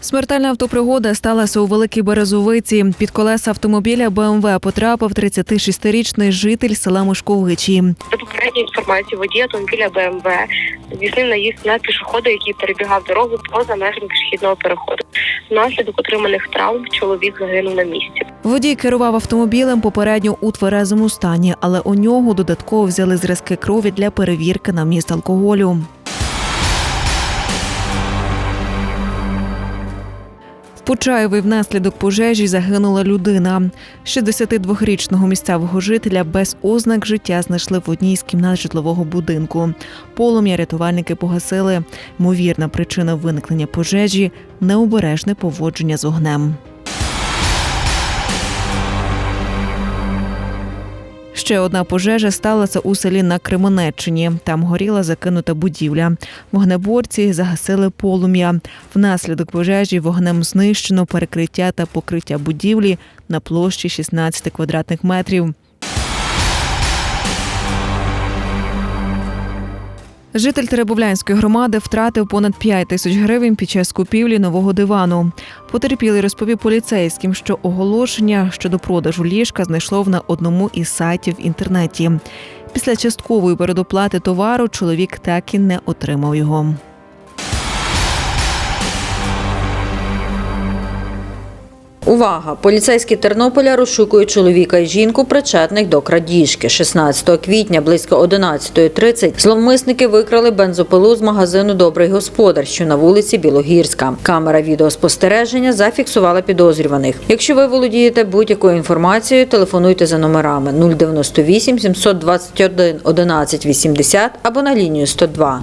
Смертельна автопригода сталася у Великій Березовиці. Під колеса автомобіля БМВ потрапив 36-річний житель села Мошковичі. За попередньою інформацією, водій автомобіля БМВ здійснив наїзд на пішохода, який перебігав дорогу поза межами пішохідного переходу. Внаслідок отриманих травм чоловік загинув на місці. Водій керував автомобілем попередньо у тверезому стані, але у нього додатково взяли зразки крові для перевірки на вміст алкоголю. В Почаєві внаслідок пожежі загинула людина. 62-річного місцевого жителя без ознак життя знайшли в одній з кімнат житлового будинку. Полум'я рятувальники погасили. Ймовірна причина виникнення пожежі необережне поводження з огнем. Ще одна пожежа сталася у селі на Кременеччині. Там горіла закинута будівля. Вогнеборці загасили полум'я. Внаслідок пожежі вогнем знищено перекриття та покриття будівлі на площі 16 квадратних метрів. Житель Теребовлянської громади втратив понад 5 тисяч гривень під час купівлі нового дивану. Потерпілий розповів поліцейським, що оголошення щодо продажу ліжка знайшло на одному із сайтів в інтернеті. Після часткової передоплати товару чоловік так і не отримав його. Увага! Поліцейські Тернополя розшукують чоловіка і жінку, причетних до крадіжки. 16 квітня близько 11.30 зловмисники викрали бензопилу з магазину Добрий господар, що на вулиці Білогірська. Камера відеоспостереження зафіксувала підозрюваних. Якщо ви володієте будь-якою інформацією, телефонуйте за номерами 098 721 11 80 або на лінію 102.